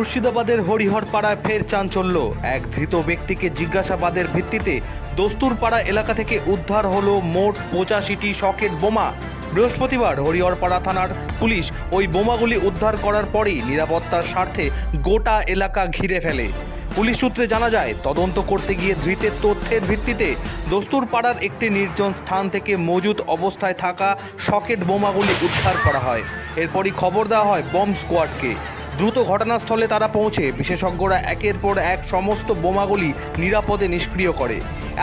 মুর্শিদাবাদের হরিহরপাড়ায় ফের চাঞ্চল্য। এক ধৃত ব্যক্তিকে জিজ্ঞাসাবাদের ভিত্তিতে দস্তুরপাড়া এলাকা থেকে উদ্ধার হলো মোট পঁচাশিটি সকেট বোমা। বৃহস্পতিবার হরিহরপাড়া থানার পুলিশ ওই বোমাগুলি উদ্ধার করার পরই নিরাপত্তার স্বার্থে গোটা এলাকা ঘিরে ফেলে। পুলিশ সূত্রে জানা যায়, তদন্ত করতে গিয়ে ধৃতের তথ্যের ভিত্তিতে দস্তুরপাড়ার একটি নির্জন স্থান থেকে মজুদ অবস্থায় থাকা সকেট বোমাগুলি উদ্ধার করা হয়। এরপরই খবর দেওয়া হয় বম্ব স্কোয়াডকে। দ্রুত ঘটনাস্থলে তারা পৌঁছে। বিশেষজ্ঞরা একের পর এক সমস্ত বোমাগুলি নিরাপদে নিষ্ক্রিয় করে।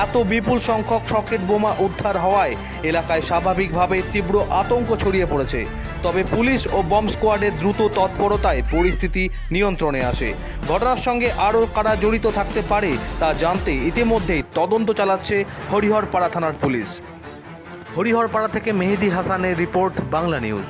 এত বিপুল সংখ্যক সকেট বোমা উদ্ধার হওয়ায় এলাকায় স্বাভাবিকভাবে তীব্র আতঙ্ক ছড়িয়ে পড়েছে। তবে পুলিশ ও বম্ব স্কোয়াডের দ্রুত তৎপরতায় পরিস্থিতি নিয়ন্ত্রণে আসে। ঘটনার সঙ্গে আরও কারা জড়িত থাকতে পারে তা জানতে ইতিমধ্যেই তদন্ত চালাচ্ছে হরিহরপাড়া থানার পুলিশ। হরিহরপাড়া থেকে মেহেদি হাসানের রিপোর্ট, বাংলা নিউজ।